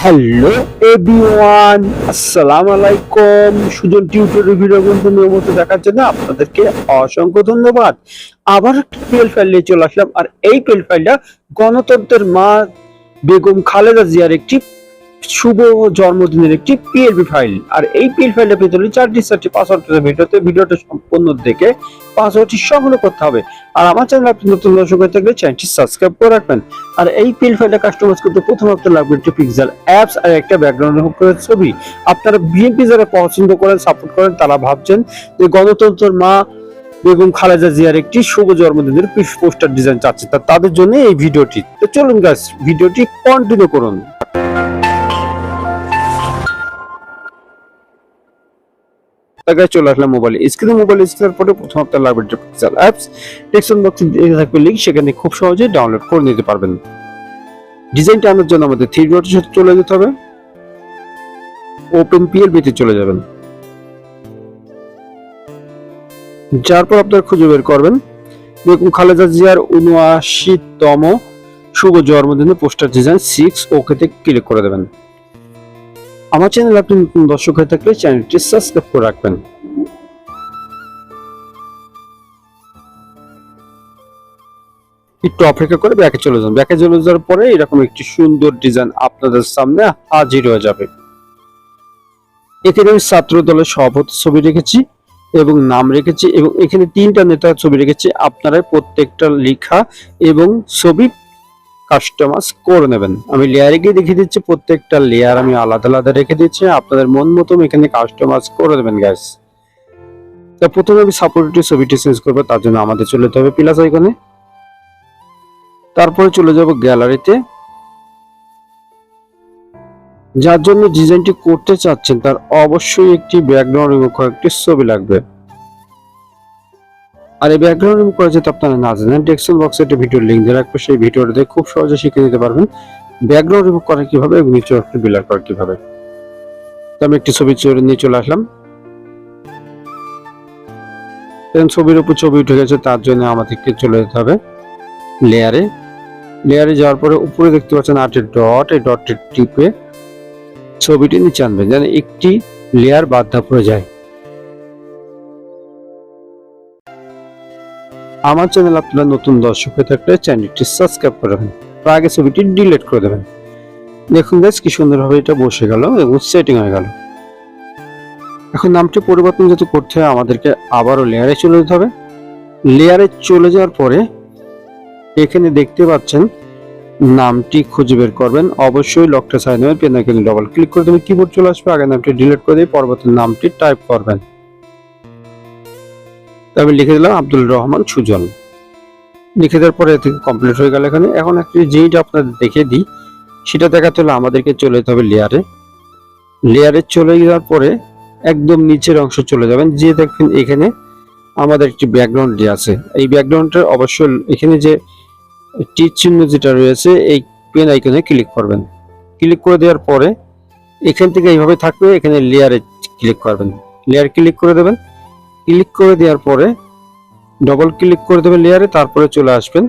Hello everyone আসসালামু আলাইকুম Sujan tutorial video কিন্তু নিয়মিত দেখার জন্য আপনাদেরকে অসংখ্য ধন্যবাদ। আবার একটা পিএল ফাইল নিয়ে চলে আসলাম। আর এই পিএল ফাইলটা গণতন্ত্রের মা বেগম খালেদা জিয়ার একটি শুভ জন্মদিনের একটি পিএলপি ফাইল আর এই পিএল ফাইলটা পেতে হলে চারটি চারটি পাসওয়ার্ড ভিডিওতে ভিডিওটা সম্পূর্ণ দেখে পাসওয়ার্ডটি সংগ্রহ করতে হবে। আর আমার চ্যানেল আপনি নতুন দর্শক হয়ে থাকলে চ্যানেলটি সাবস্ক্রাইব করে রাখবেন। আর এই পিল ফাইলটা কাস্টমাইজ করতে প্রথমে আপনার লাগবে একটি পিক্সেল অ্যাপস আর একটা ব্যাকগ্রাউন্ড ছবি। আপনারা বিএনপি যারা পছন্দ করেন সাপোর্ট করেন, তারা ভাবছেন যে গণতন্ত্রের মা বেগম খালেদা জিয়ার একটি শুভ জন্মদিনের পোস্টার ডিজাইন চাচ্ছে। তাদের জন্য এই ভিডিওটি। তো চলুন গাছ ভিডিওটি কন্টিনিউ করুন। জায়গায় চলে আসলাম মোবাইল স্ক্রিনে মোবাইল স্ক্রিনের পরে প্রথম আপনার লাগবে পিক্সেল অ্যাপস টেক্সট বক্সে থাকবে লিঙ্ক সেখানে খুব সহজেই ডাউনলোড করে নিতে পারবেন। ডিজাইনটা আনার জন্য আমাদের থ্রি ডটের সাথে চলে যেতে হবে। ওপেন পিএলবি তে চলে যাবেন। যার পর আপনারা খুঁজে বের করবেন। বেগম খালেদা জিয়ার উনআশিতম শুভ জন্মদিনে পোস্টার ডিজাইন সিক্স ওকেতে ক্লিক করে দেবেন। আমার চ্যানেল আপনি নতুন দর্শক হয়ে থাকলে চ্যানেলটি সাবস্ক্রাইব করে রাখবেন। একটু অপেক্ষা করে ব্যাকে চলে যান। ব্যাকে চলে যাওয়ার পরে এরকম একটি সুন্দর ডিজাইন আপনাদের সামনে হাজির হয়ে যাবে। এখানে আমি ছাত্র দলের সভাপতি ছবি রেখেছি এবং নাম রেখেছি এবং এখানে তিনটা নেতার ছবি রেখেছি। আপনারা প্রত্যেকটা লেখা এবং ছবি কাস্টমাইজ করে নেবেন। আমি লেয়ারে গিয়ে দেখিয়ে দিচ্ছি, প্রত্যেকটা লেয়ার আমি আলাদা আলাদা রেখে দিচ্ছি, আপনাদের মন মতো এখানে কাস্টমাইজ করে দেবেন গ্যাস তা প্রথমে আমি সাপোর্টের ছবিটি চেঞ্জ করব, তার জন্য আমাদের চলে যেতে হবে প্লাস আইকনে তারপরে চলে যাব গ্যালারিতে যার জন্য ডিজাইনটি করতে চাচ্ছেন, তার অবশ্যই একটি ব্যাকগ্রাউন্ড এবং কয়েকটি ছবি লাগবে। আর এই ব্যাকগ্রাউন্ড রিমুভ করা যেতে আপনারা না জানেন ডেস্কটপ বক্সে একটা ভিডিও লিঙ্ক দিয়ে রাখব, সেই ভিডিওটাতে খুব সহজে শিখে নিতে পারবেন। ব্যাকগ্রাউন্ড রিমুভ করা কীভাবে এবং নিচে একটু বিলার করা কীভাবে। তো আমি একটি ছবি নিয়ে চলে আসলাম। ছবির উপর ছবি উঠে গেছে, তার জন্য আমাদেরকে চলে যেতে হবে লেয়ারে লেয়ারে যাওয়ার পরে উপরে দেখতে পাচ্ছেন আটের ডট এই ডটটি টিপে ছবিটি নিচে আনবেন, যেন একটি লেয়ার বাদ পড়ে যায়। আমার চ্যানেল আপনারা নতুন দর্শক হয়ে থাকলে চ্যানেলটি সাবস্ক্রাইব করে রাখবেন তার আগে ছবিটি ডিলিট করে দেবেন। দেখুন গাছ কি সুন্দরভাবে এটা বসে গেল এবং সেটিং হয়ে গেল। এখন নামটি পরিবর্তন যদি করতে হয়, আমাদেরকে আবারও লেয়ারে চলে যেতে হবে। লেয়ারে চলে যাওয়ার পরে এখানে দেখতে পাচ্ছেন নামটি খুঁজে বের করবেন। অবশ্যই লকটা সাইন হবে পেন আইকনে ডবল ক্লিক করে দেবেন। কিবোর্ড চলে আসবে, আগে নামটি ডিলিট করে দিয়ে পরবর্তী নামটি টাইপ করবেন। আমি লিখে দিলাম আব্দুল রহমান সুজন। লিখে দেওয়ার পরে থেকে কমপ্লিট হয়ে গেল এখানে। এখন একটি যেইটা আপনাদের দেখে দিই, সেটা দেখাতে হলে আমাদেরকে চলে যেতে হবে লেয়ারে লেয়ারে চলে যাওয়ার পরে একদম নিচের অংশ চলে যাবেন। যে দেখবেন এখানে আমাদের একটি ব্যাকগ্রাউন্ড দিয়ে আছে। এই ব্যাকগ্রাউন্ডটা অবশ্যই এখানে যে টিচ চিহ্ন যেটা রয়েছে, এই পেন আইকনে ক্লিক করবেন। ক্লিক করে দেওয়ার পরে এখান থেকে এইভাবে থাকবে, এখানে লেয়ারে ক্লিক করবেন। লেয়ার ক্লিক করে দেবেন। ক্লিক করে দেওয়ার পরে ডবল ক্লিক করে দেবেন লেয়ারে তারপরে চলে আসবেন।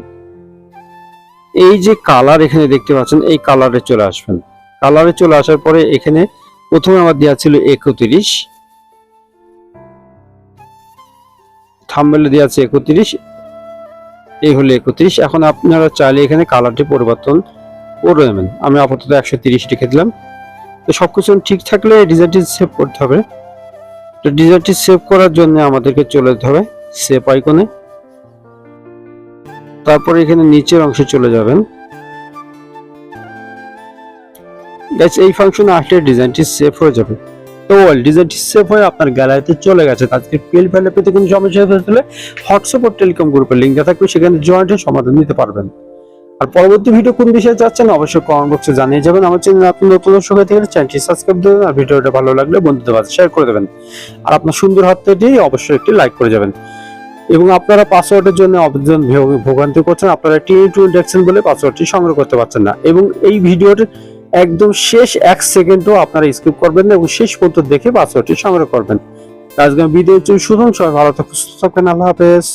এই যে কালার এখানে দেখতে পাচ্ছেন, এই কালারে চলে আসবেন। কালারে চলে আসার পরে এখানে প্রথমে আমার দেওয়া ছিল একত্রিশ। থাম্বেলে দেওয়া আছে একত্রিশ। এই হলো একত্রিশ। এখন আপনারা চাইলে এখানে কালারটি পরিবর্তন করে নেবেন। আমি আপাতত একশো তিরিশ রেখে দিলাম। তো সবকিছু ঠিক থাকলে ডিজাইনটি সেভ করতে হবে। তো ডিজাইনটি সেভ করার জন্য আমাদেরকে চলে যেতে হবে সেভ আইকনে তারপরে এখানে নিচের অংশে চলে যাবেন। এই ফাংশনে আসলে ডিজাইনটি সেভ হয়ে যাবে। তো ডিজাইনটি সেভ হয়ে আপনার গ্যালারিতে চলে গেছে। আজকে পিএল ফাইলে পেতে কোনো সমস্যা হলে হোয়াটসঅ্যাপ টেলিকম গ্রুপের লিঙ্ক থাকবে। সেখানে জয়েন্টের সমাধান নিতে পারবেন। আর পরবর্তী ভিডিও কোন বিষয়ে যাচ্ছেন অবশ্যই কমেন্ট বক্সে জানিয়ে যাবেন। আমার চ্যানেল আপনি নতুন দর্শক হয়ে থাকলে চ্যানেলটি সাবস্ক্রাইব দেবেন আর ভিডিওটা ভালো লাগলে বন্ধুদের মাঝে শেয়ার করে দেবেন। আর আপনার সুন্দর হাতটা অবশ্যই একটি লাইক করে যাবেন। এবং আপনারা পাসওয়ার্ডের জন্য অবজন ভোগান্তি করছেন, আপনারা টি টু ইন্ডেকশন বলে পাসওয়ার্ডটি সংগ্রহ করতে পারছেন না। এবং এই ভিডিওর একদম শেষ এক সেকেন্ডও আপনারা স্কিপ করবেন না এবং শেষ পর্যন্ত দেখে পাসওয়ার্ডটি সংগ্রহ করবেন। আজকে বিদায় শুধু সবাই ভালো থাকুন, সুস্থ থাকবেন আল্লাহ হাফেজ।